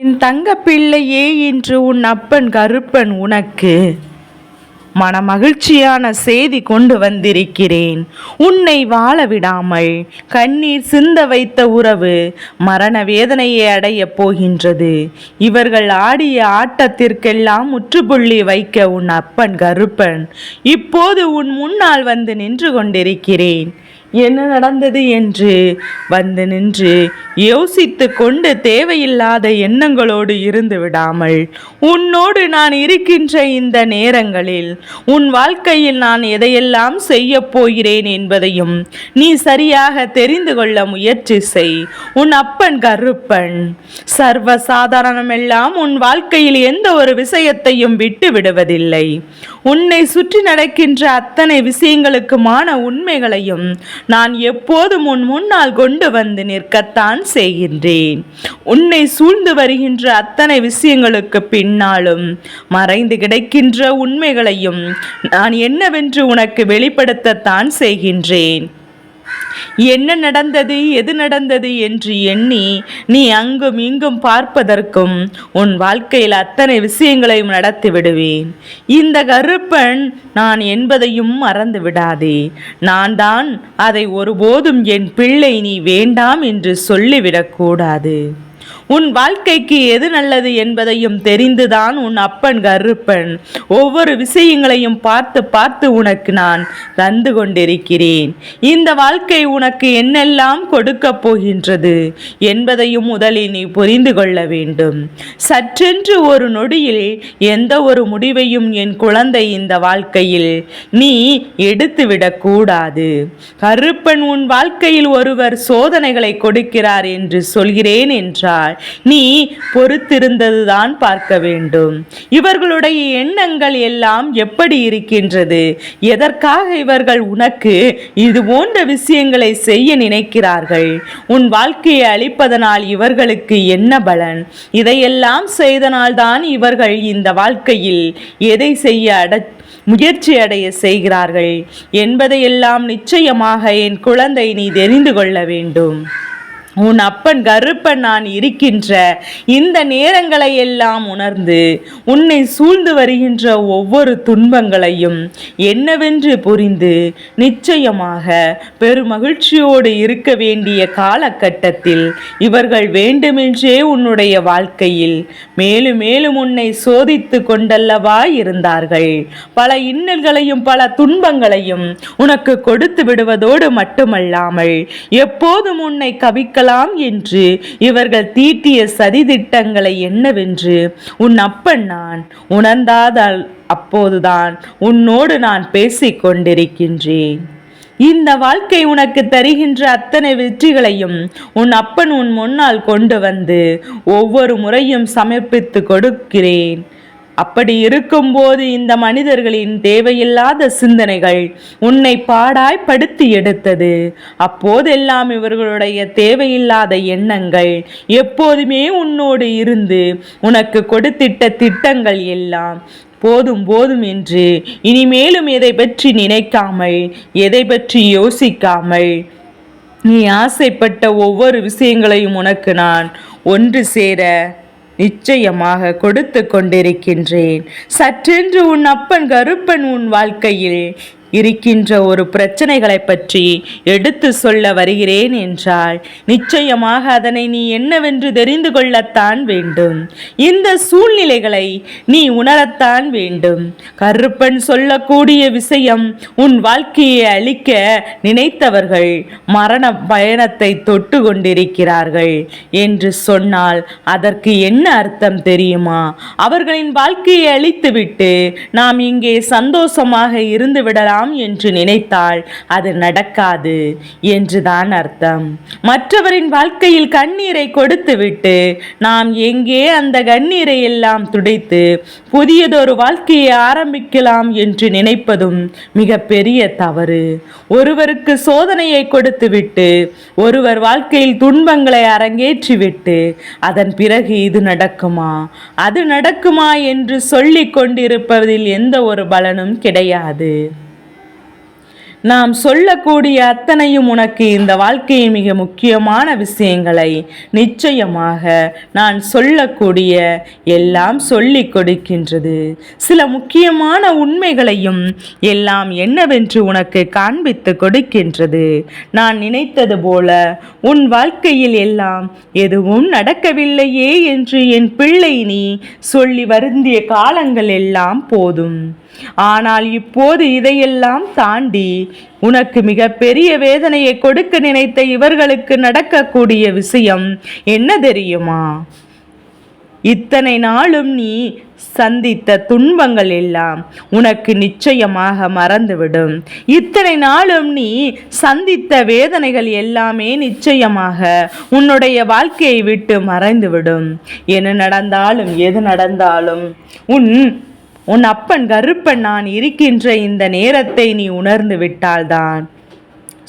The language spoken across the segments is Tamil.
என் தங்க பிள்ளையே இன்று உன் அப்பன் கருப்பன் உனக்கு மனமகிழ்ச்சியான செய்தி கொண்டு வந்திருக்கிறேன். உன்னை வாழ விடாமல் கண்ணீர் சிந்த வைத்த உறவு மரண வேதனையை அடையப் போகின்றது. இவர்கள் ஆடிய ஆட்டத்திற்கெல்லாம் முற்றுப்புள்ளி வைக்க உன் அப்பன் கருப்பன் இப்போது உன் முன்னால் வந்து நின்று கொண்டிருக்கிறேன். என்ன நடந்தது என்று? வந்து நின்று யோசித்து கொண்டு தேவையில்லாத எண்ணங்களோடு இருந்து விடாமல் உன்னோடு நான் இருக்கின்ற இந்த நேரங்களில் உன் வாழ்க்கையில் நான் எதையெல்லாம் செய்ய போகிறேன் என்பதையும் நீ சரியாக தெரிந்து கொள்ள முயற்சி செய். உன் அப்பன் கருப்பன். சர்வ சாதாரணமெல்லாம் உன் வாழ்க்கையில் எந்த ஒரு விஷயத்தையும் விட்டு விடுவதில்லை. உன்னை சுற்றி நடக்கின்ற அத்தனை விஷயங்களுக்குமான உண்மைகளையும் நான் எப்போதும் உன் முன்னால் கொண்டு வந்து நிற்கத்தான் செய்கின்றேன். உன்னை சூழ்ந்து வருகின்ற அத்தனை விஷயங்களுக்கு பின்னாலும் மறைந்து கிடக்கின்ற உண்மைகளையும் நான் என்னவென்று உனக்கு வெளிப்படுத்தத்தான் செய்கின்றேன். என்ன நடந்தது எது நடந்தது என்று எண்ணி நீ அங்கும் இங்கும் பார்ப்பதற்கும் உன் வாழ்க்கையில் அத்தனை விஷயங்களையும் நடத்தி விடுவேன். இந்த கருப்பன் நான் என்பதையும் மறந்து விடாதே. நான் தான் அதை ஒருபோதும் என் பிள்ளை நீ வேண்டாம் என்று சொல்லிவிடக்கூடாது. உன் வாழ்க்கைக்கு எது நல்லது என்பதையும் தெரிந்துதான் உன் அப்பன் கருப்பன். ஒவ்வொரு விஷயங்களையும் பார்த்து பார்த்து உனக்கு நான் தந்து கொண்டிருக்கிறேன். இந்த வாழ்க்கை உனக்கு என்னெல்லாம் கொடுக்க போகின்றது என்பதையும் முதலில் நீ புரிந்து கொள்ள வேண்டும். சற்றென்று ஒரு நொடியில் எந்த ஒரு முடிவையும் என் குழந்தை இந்த வாழ்க்கையில் நீ எடுத்துவிடக்கூடாது கருப்பன் உன் வாழ்க்கையில் ஒருவர் சோதனைகளை கொடுக்கிறார் என்று சொல்கிறேன் என்றால் நீ பொறுத்திருந்ததுதான் பார்க்க வேண்டும். இவர்களுடைய எண்ணங்கள் எல்லாம் எப்படி இருக்கின்றது? எதற்காக இவர்கள் உனக்கு இது போன்ற விஷயங்களை செய்ய நினைக்கிறார்கள்? உன் வாழ்க்கையை அழிப்பதனால் இவர்களுக்கு என்ன பலன்? இதையெல்லாம் செய்தனால்தான் இவர்கள் இந்த வாழ்க்கையில் எதை செய்ய அட முயற்சி அடைய செய்கிறார்கள்? என்பதையெல்லாம் நிச்சயமாக என் குழந்தை நீ தெரிந்து கொள்ள வேண்டும். உன் அப்பன் கருப்பன் நான் இருக்கின்ற இந்த நேரங்களை எல்லாம் உணர்ந்து உன்னை சூழ்ந்து வருகின்ற ஒவ்வொரு துன்பங்களையும் என்னவென்று புரிந்து நிச்சயமாக பெருமகிழ்ச்சியோடு இருக்க வேண்டிய காலகட்டத்தில் இவர்கள் வேண்டுமென்றே உன்னுடைய வாழ்க்கையில் மேலும் மேலும் உன்னை சோதித்து கொண்டல்லவா இருந்தார்கள். பல இன்னல்களையும் பல துன்பங்களையும் உனக்கு கொடுத்து விடுவதோடு மட்டுமல்லாமல் எப்போதும் உன்னை கவிக்க இருக்கலாம் என்று இவர்கள் தீட்டிய சதித்திட்டங்களை என்னவென்று? உன் அப்பன் நான் உணர்ந்தாதால் அப்போதுதான் உன்னோடு நான் பேசிக் கொண்டிருக்கின்றேன் இந்த வாழ்க்கை உனக்கு தருகின்ற அத்தனை வெற்றிகளையும் உன் அப்பன் உன் முன்னால் கொண்டு வந்து ஒவ்வொரு முறையும் சமர்ப்பித்து கொடுக்கிறேன். அப்படி இருக்கும்போது இந்த மனிதர்களின் தேவையில்லாத சிந்தனைகள் உன்னை பாடாய் படுத்தி எடுத்தது அப்போதெல்லாம் இவர்களுடைய தேவையில்லாத எண்ணங்கள் எப்போதுமே உன்னோடு இருந்து உனக்கு கொடுத்திட்ட திட்டங்கள் எல்லாம் போதும் போதும் என்று இனிமேலும் எதை பற்றி நினைக்காமல் எதை பற்றி யோசிக்காமல் நீ ஆசைப்பட்ட ஒவ்வொரு விஷயங்களையும் உனக்கு நான் ஒன்று சேர நிச்சயமாக கொடுத்து கொண்டிருக்கின்றேன். சற்றென்று உன் அப்பன் கருப்பன் உன் வாழ்க்கையில் இருக்கின்ற ஒரு பிரச்சனைகளை பற்றி எடுத்து சொல்ல வருகிறேன் என்றால் நிச்சயமாக அதனை நீ என்னவென்று தெரிந்து கொள்ளத்தான் வேண்டும். இந்த சூழ்நிலைகளை நீ உணரத்தான் வேண்டும். கருப்பன் சொல்லக்கூடிய விஷயம் உன் வாழ்க்கையை அழிக்க நினைத்தவர்கள் மரண பயணத்தை தொட்டு கொண்டிருக்கிறார்கள் என்று சொன்னால் அதற்கு என்ன அர்த்தம் தெரியுமா? அவர்களின் வாழ்க்கையை அழித்துவிட்டு நாம் இங்கே சந்தோஷமாக இருந்து விடலாம் வேண்டாம் என்று நினைத்தால் அது நடக்காது என்றுதான் அர்த்தம். மற்றவரின் வாழ்க்கையில் கண்ணீரை கொடுத்துவிட்டு நாம் எங்கே அந்த கண்ணீரை எல்லாம் துடைத்து புதியதொரு வாழ்க்கையை ஆரம்பிக்கலாம் என்று நினைப்பதும் மிக பெரிய தவறு. ஒருவருக்கு சோதனையை கொடுத்துவிட்டு ஒருவர் வாழ்க்கையில் துன்பங்களை அரங்கேற்றிவிட்டு அதன் பிறகு இது நடக்குமா? அது நடக்குமா என்று சொல்லிக் கொண்டிருப்பதில் எந்த ஒரு பலனும் கிடையாது. நாம் சொல்லக்கூடிய அத்தனையும் உனக்கு இந்த வாழ்க்கையின் மிக முக்கியமான விஷயங்களை நிச்சயமாக நான் சொல்லக்கூடிய எல்லாம் சொல்லிக் கொடுக்கின்றது. சில முக்கியமான உண்மைகளையும் எல்லாம் என்னவென்று உனக்கு காண்பித்து கொடுக்கின்றது. நான் நினைத்தது போல உன் வாழ்க்கையில் எல்லாம் எதுவும் நடக்கவில்லையே என்று என் பிள்ளை நீ சொல்லி வருந்திய காலங்கள் எல்லாம் போதும். ஆனால் இப்போது இதையெல்லாம் தாண்டி உனக்கு மிக பெரிய வேதனையை கொடுக்க நினைத்த இவர்களுக்கு நடக்கக்கூடிய விஷயம் என்ன தெரியுமா? இத்தனை நாளும் நீ சந்தித்த துன்பங்கள் எல்லாம் உனக்கு நிச்சயமாக மறந்துவிடும். இத்தனை நாளும் நீ சந்தித்த வேதனைகள் எல்லாமே நிச்சயமாக உன்னுடைய வாழ்க்கையை விட்டு மறைந்துவிடும். என்ன நடந்தாலும் எது நடந்தாலும் உன் உன் அப்பன் கருப்பன் நான் இருக்கின்ற இந்த நேரத்தை நீ உணர்ந்து விட்டால்தான்.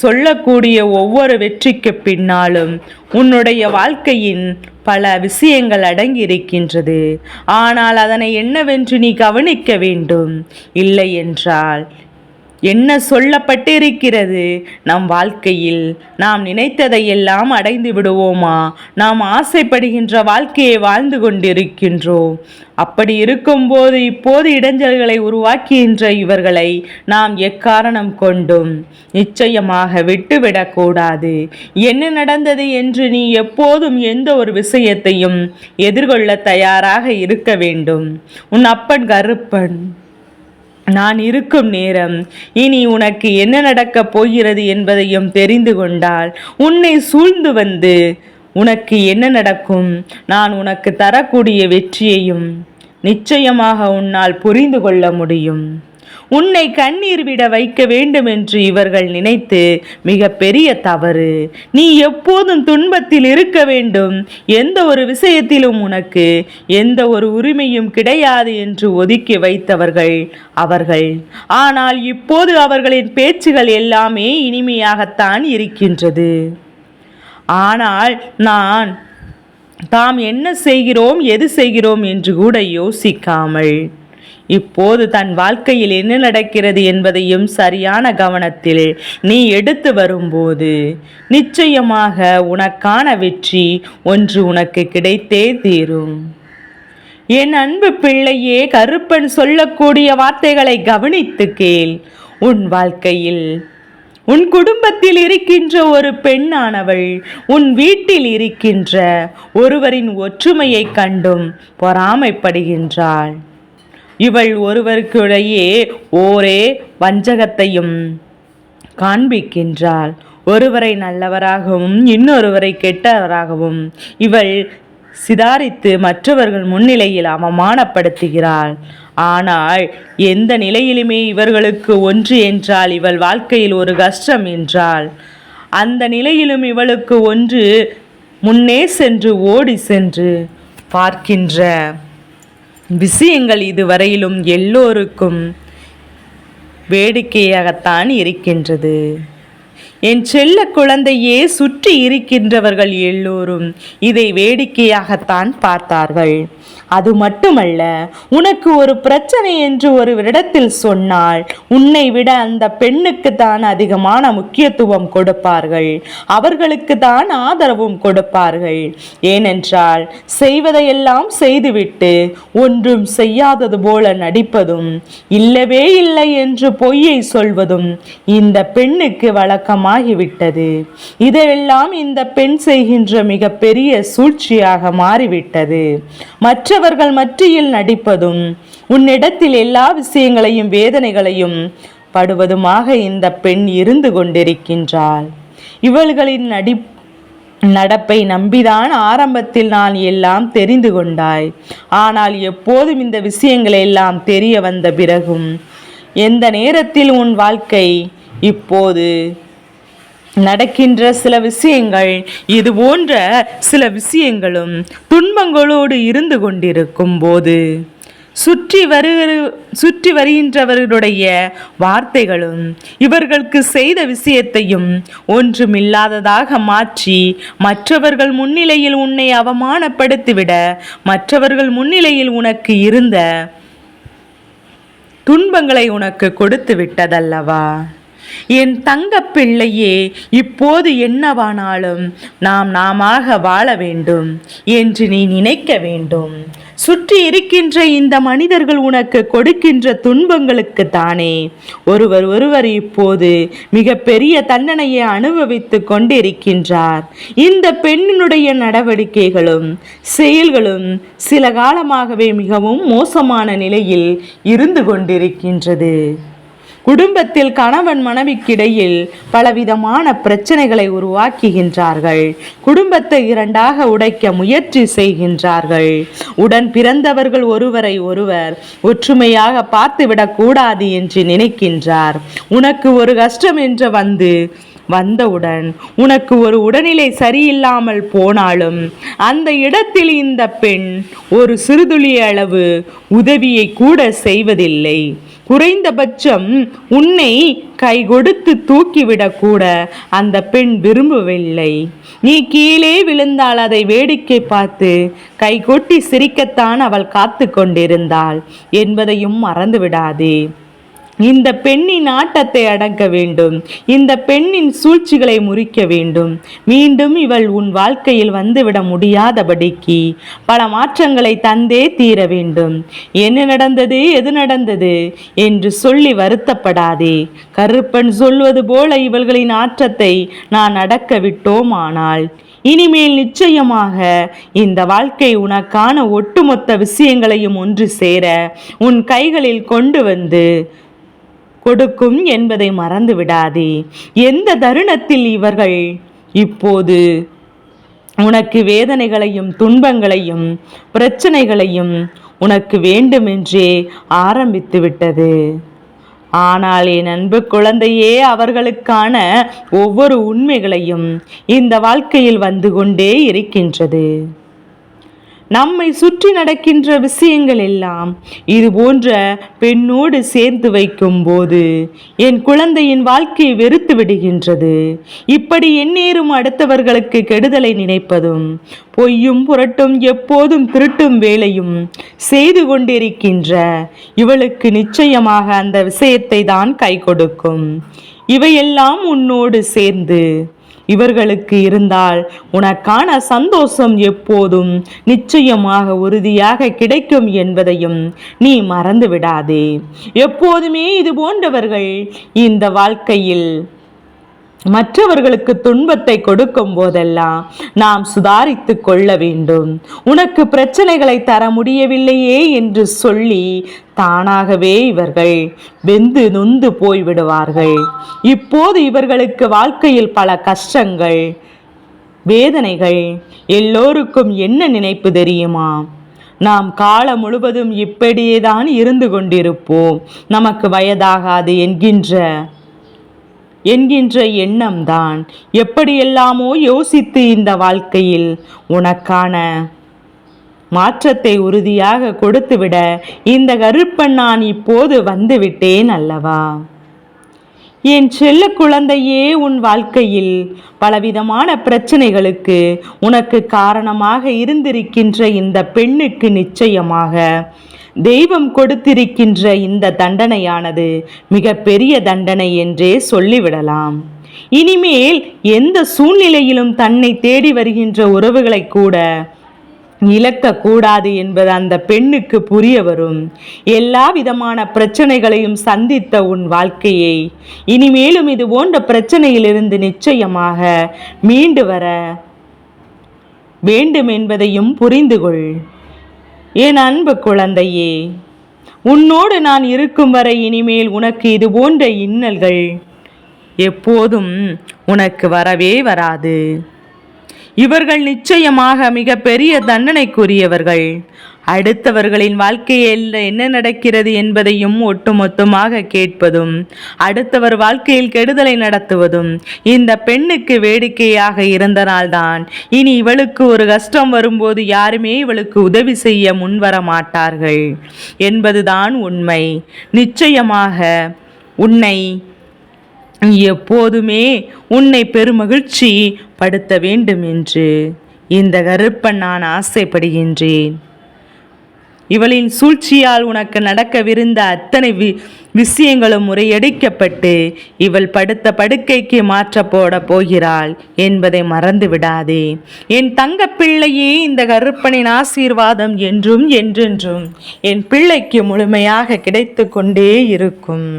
சொல்லக்கூடிய ஒவ்வொரு வெற்றிக்கு பின்னாலும் உன்னுடைய வாழ்க்கையின் பல விஷயங்கள் அடங்கி இருக்கின்றது ஆனால் அதனை என்னவென்று நீ கவனிக்க வேண்டும். இல்லை என்றால் என்ன சொல்லப்பட்டிருக்கிறது? நம் வாழ்க்கையில் நாம் நினைத்ததையெல்லாம் அடைந்து விடுவோமா? நாம் ஆசைப்படுகின்ற வாழ்க்கையை வாழ்ந்து கொண்டிருக்கின்றோம். அப்படி இருக்கும்போது இப்போது இடைஞ்சல்களை உருவாக்குகின்ற இவர்களை நாம் எக்காரணம் கொண்டும்? நிச்சயமாக விட்டுவிடக்கூடாது என்ன நடந்தது என்று நீ எப்போதும் எந்த ஒரு விஷயத்தையும் எதிர்கொள்ள தயாராக இருக்க வேண்டும். உன் அப்பன் கருப்பன். நான் இருக்கும் நேரம் இனி உனக்கு என்ன நடக்கப் போகிறது என்பதையும் தெரிந்து கொண்டால் உன்னை சூழ்ந்து வந்து உனக்கு என்ன நடக்கும்? நான் உனக்கு தரக்கூடிய வெற்றியையும் நிச்சயமாக உன்னால் புரிந்து கொள்ள முடியும். உன்னை கண்ணீர் விட வைக்க வேண்டும் என்று இவர்கள் நினைத்து மிக பெரிய தவறு. நீ எப்போதும் துன்பத்தில் இருக்க வேண்டும். எந்த ஒரு விஷயத்திலும் உனக்கு எந்த ஒரு உரிமையும் கிடையாது என்று ஒதுக்கி வைத்தவர்கள் அவர்கள். ஆனால் இப்போது அவர்களின் பேச்சுகள் எல்லாமே இனிமையாகத்தான் இருக்கின்றது. ஆனால் நான் தாம் என்ன செய்கிறோம் எது செய்கிறோம் என்று கூட யோசிக்காமல் இப்போது தன் வாழ்க்கையில் என்ன நடக்கிறது என்பதையும் சரியான கவனத்தில் நீ எடுத்து வரும்போது நிச்சயமாக உனக்கான வெற்றி ஒன்று உனக்கு கிடைத்தே தீரும். என் அன்பு பிள்ளையே கருப்பன் சொல்லக்கூடிய வார்த்தைகளை கவனித்து கேள். உன் வாழ்க்கையில் உன் குடும்பத்தில் இருக்கின்ற ஒரு பெண்ணானவள் உன் வீட்டில் இருக்கின்ற ஒருவரின் ஒற்றுமையை கண்டும் பொறாமைப்படுகின்றாள். இவள் ஒருவருக்கிடையே ஓரே வஞ்சகத்தையும் காண்பிக்கின்றாள். ஒருவரை நல்லவராகவும் இன்னொருவரை கெட்டவராகவும் இவள் சிதாரித்து மற்றவர்கள் முன்னிலையில் அவமானப்படுத்துகிறாள். ஆனால் எந்த நிலையிலுமே இவர்களுக்கு ஒன்று என்றால் இவள் வாழ்க்கையில் ஒரு கஷ்டம் என்றால் அந்த நிலையிலும் இவளுக்கு ஒன்று முன்னே சென்று ஓடி சென்று பார்க்கின்ற விஷயங்கள் இதுவரையிலும் எல்லோருக்கும் வேடிக்கையாகத்தான் இருக்கின்றது. என் செல்ல குழந்தையே சுற்றி இருக்கின்றவர்கள் எல்லோரும் இதை வேடிக்கையாகத்தான் பார்த்தார்கள். அது மட்டுமல்ல உனக்கு ஒரு பிரச்சனை என்று ஒரு இடத்தில் சொன்னால் உன்னை விட அந்த பெண்ணுக்கு தான் அதிகமான முக்கியத்துவம் கொடுப்பார்கள். அவர்களுக்கு தான் ஆதரவும் கொடுப்பார்கள். ஏனென்றால் செய்வதையெல்லாம் செய்துவிட்டு ஒன்றும் செய்யாதது போல நடிப்பதும் இல்லவே இல்லை என்று பொய்யை சொல்வதும் இந்த பெண்ணுக்கு வழக்கமாகிவிட்டது இதையெல்லாம் இந்த பெண் செய்கின்ற மிகப்பெரிய சூழ்ச்சியாக மாறிவிட்டது. மற்றவர்கள் மற்றியில் நடிப்பதும் உன்னிடத்தில் எல்லா விஷயங்களையும் வேதனைகளையும் படுவதுமாக இந்த பெண் இருந்து கொண்டிருக்கின்றாள். இவள்களின் நடி நடப்பை நம்பிதான் ஆரம்பத்தில் நான் எல்லாம் தெரிந்து கொண்டாய். ஆனால் எப்போதும் இந்த விஷயங்கள் எல்லாம் தெரிய வந்த பிறகும் எந்த நேரத்தில் உன் வாழ்க்கை இப்போது நடக்கின்ற சில விஷயங்கள் இது போன்ற சில விஷயங்களும் துன்பங்களோடு இருந்து கொண்டிருக்கும் போது சுற்றி வருகிற சுற்றி வருகின்றவர்களுடைய வார்த்தைகளும் இவர்களுக்கு செய்த விஷயத்தையும் ஒன்றுமில்லாததாக மாற்றி மற்றவர்கள் முன்னிலையில் உன்னை அவமானப்படுத்திவிட மற்றவர்கள் முன்னிலையில் உனக்கு இருந்த துன்பங்களை உனக்கு கொடுத்து விட்டதல்லவா என் தங்க பிள்ளையே இப்போது என்னவானாலும் நாம் நாமாக வாழ வேண்டும் என்று நீ நினைக்க வேண்டும். சுற்றி இருக்கின்ற இந்த மனிதர்கள் உனக்கு கொடுக்கின்ற துன்பங்களுக்கு தானே. ஒருவர் ஒருவர் இப்போது மிக பெரிய தண்டனையை அனுபவித்து கொண்டிருக்கின்றார். இந்த பெண்ணினுடைய நடவடிக்கைகளும் செயல்களும் சில காலமாகவே மிகவும் மோசமான நிலையில் இருந்து கொண்டிருக்கின்றது. குடும்பத்தில் கணவன் மனைவிக்கிடையில் பலவிதமான பிரச்சனைகளை உருவாக்குகின்றார்கள். குடும்பத்தை இரண்டாக உடைக்க முயற்சி செய்கின்றார்கள். உடன் பிறந்தவர்கள் ஒருவரை ஒருவர் ஒற்றுமையாக பார்த்துவிடக் கூடாது என்று நினைக்கின்றார். உனக்கு ஒரு கஷ்டம் என்று வந்து வந்தவுடன் உனக்கு ஒரு உடல்நிலை சரியில்லாமல் போனாலும் அந்த இடத்தில் இந்த பெண் ஒரு சிறுதுளி அளவு உதவியை கூட செய்வதில்லை. குறைந்தபட்சம் உன்னை கை கொடுத்து தூக்கிவிடக் கூட அந்த பெண் விரும்பவில்லை. நீ கீழே விழுந்தால் அதை வேடிக்கை பார்த்து கை கொட்டி சிரிக்கத்தான் அவள் காத்து கொண்டிருந்தாள் என்பதையும் மறந்துவிடாதே. இந்த பெண்ணின் ஆட்டத்தை அடக்க வேண்டும். இந்த பெண்ணின் சூழ்ச்சிகளை முறிக்க வேண்டும். மீண்டும் இவள் உன் வாழ்க்கையில் வந்துவிட முடியாதபடிக்கு பல மாற்றங்களை தந்தே தீர வேண்டும். என்ன நடந்தது? எது நடந்தது? என்று சொல்லி வருத்தப்படாதே. கருப்பன் சொல்வது போல இவள்களின் ஆற்றத்தை நான் அடக்க விட்டோமானால் இனிமேல் நிச்சயமாக இந்த வாழ்க்கை உனக்கான ஒட்டுமொத்த விஷயங்களையும் ஒன்று சேர உன் கைகளில் கொண்டு வந்து கொடுக்கும் என்பதை மறந்து விடாதே எந்த தருணத்தில் இவர்கள் இப்போது உனக்கு வேதனைகளையும் துன்பங்களையும் பிரச்சனைகளையும் உனக்கு வேண்டுமென்றே ஆரம்பித்து விட்டது. ஆனால் என் அன்பு குழந்தையே அவர்களுக்கான ஒவ்வொரு உண்மைகளையும் இந்த வாழ்க்கையில் வந்து கொண்டே இருக்கின்றது. நம்மை சுற்றி நடக்கின்ற விஷயங்கள் எல்லாம் இது போன்ற பெண்ணோடு சேர்த்து வைக்கும் போது என் குழந்தையின் வாழ்க்கையை வெறுத்து விடுகின்றது. இப்படி எந்நேரும் அடுத்தவர்களுக்கு கெடுதலை நினைப்பதும் பொய்யும் புரட்டும் எப்போதும் திருட்டும் வேலையும் செய்து கொண்டிருக்கின்ற இவளுக்கு நிச்சயமாக அந்த விஷயத்தை தான் கை கொடுக்கும். இவையெல்லாம் உன்னோடு சேர்ந்து இவர்களுக்கு இருந்தால் உனக்கான சந்தோஷம் எப்போதும் நிச்சயமாக உறுதியாக கிடைக்கும் என்பதையும் நீ மறந்து விடாதே எப்போதுமே இது போன்றவர்கள் இந்த வாழ்க்கையில் மற்றவர்களுக்கு துன்பத்தை கொடுக்கும் போதெல்லாம் நாம் சுதாரித்து கொள்ள வேண்டும். உனக்கு பிரச்சனைகளை தர முடியவில்லையே என்று சொல்லி தானாகவே இவர்கள் வெந்து நொந்து போய்விடுவார்கள். இப்போது இவர்களுக்கு வாழ்க்கையில் பல கஷ்டங்கள் வேதனைகள் எல்லோருக்கும் என்ன நினைப்பு தெரியுமா? நாம் காலம் முழுவதும் இப்படியே தான் இருந்து கொண்டிருப்போம். நமக்கு வயதாகாது என்கின்ற என்கின்ற எண்ணம்தான். எப்படியெல்லாமோ யோசித்து இந்த வாழ்க்கையில் உனக்கான மாற்றத்தை உறுதியாக கொடுத்துவிட இந்த கருப்பன் நான் இப்போது வந்துவிட்டேன் அல்லவா? என் செல்ல குழந்தையே உன் வாழ்க்கையில் பலவிதமான பிரச்சனைகளுக்கு உனக்கு காரணமாக இருந்திருக்கின்ற இந்த பெண்ணுக்கு நிச்சயமாக தெய்வம் கொடுத்திருக்கின்ற இந்த தண்டனையானது மிக பெரிய தண்டனை என்றே சொல்லிவிடலாம். இனிமேல் எந்த சூழ்நிலையிலும் தன்னை தேடி வருகின்ற உறவுகளை கூட இழக்கக்கூடாது என்பது அந்த பெண்ணுக்கு புரிய வரும். எல்லா விதமான பிரச்சனைகளையும் சந்தித்த உன் வாழ்க்கையை இனிமேலும் இது போன்ற பிரச்சனையிலிருந்து நிச்சயமாக மீண்டு வர வேண்டும் என்பதையும் புரிந்து கொள் என் அன்பு குழந்தையே உன்னோடு நான் இருக்கும் வரை இனிமேல் உனக்கு இது போன்ற இன்னல்கள் எப்போதும் உனக்கு வரவே வராது. இவர்கள் நிச்சயமாக மிக பெரிய தண்டனைக்குரியவர்கள். அடுத்தவர்களின் வாழ்க்கையில் என்ன நடக்கிறது என்பதையும் ஒட்டுமொத்தமாக கேட்பதும் அடுத்தவர் வாழ்க்கையில் கெடுதலை நடத்துவதும் இந்த பெண்ணுக்கு வேடிக்கையாக இருந்தனால்தான். இனி இவளுக்கு ஒரு கஷ்டம் வரும்போது யாருமே இவளுக்கு உதவி செய்ய முன்வர மாட்டார்கள் என்பதுதான் உண்மை. நிச்சயமாக உன்னை எப்போதுமே உன்னை பெருமகிழ்ச்சி படுத்த வேண்டும் என்று இந்த கருப்பன் நான் ஆசைப்படுகின்றேன். இவளின் சூழ்ச்சியால் உனக்கு நடக்கவிருந்த அத்தனை வி விஷயங்களும் முறையடிக்கப்பட்டு இவள் படுத்த படுக்கைக்கு மாற்ற போட போகிறாள் என்பதை மறந்து விடாதே என் தங்க பிள்ளையே இந்த கருப்பனின் ஆசீர்வாதம் என்றும் என்றென்றும் என் பிள்ளைக்கு முழுமையாக கிடைத்து கொண்டே இருக்கும்.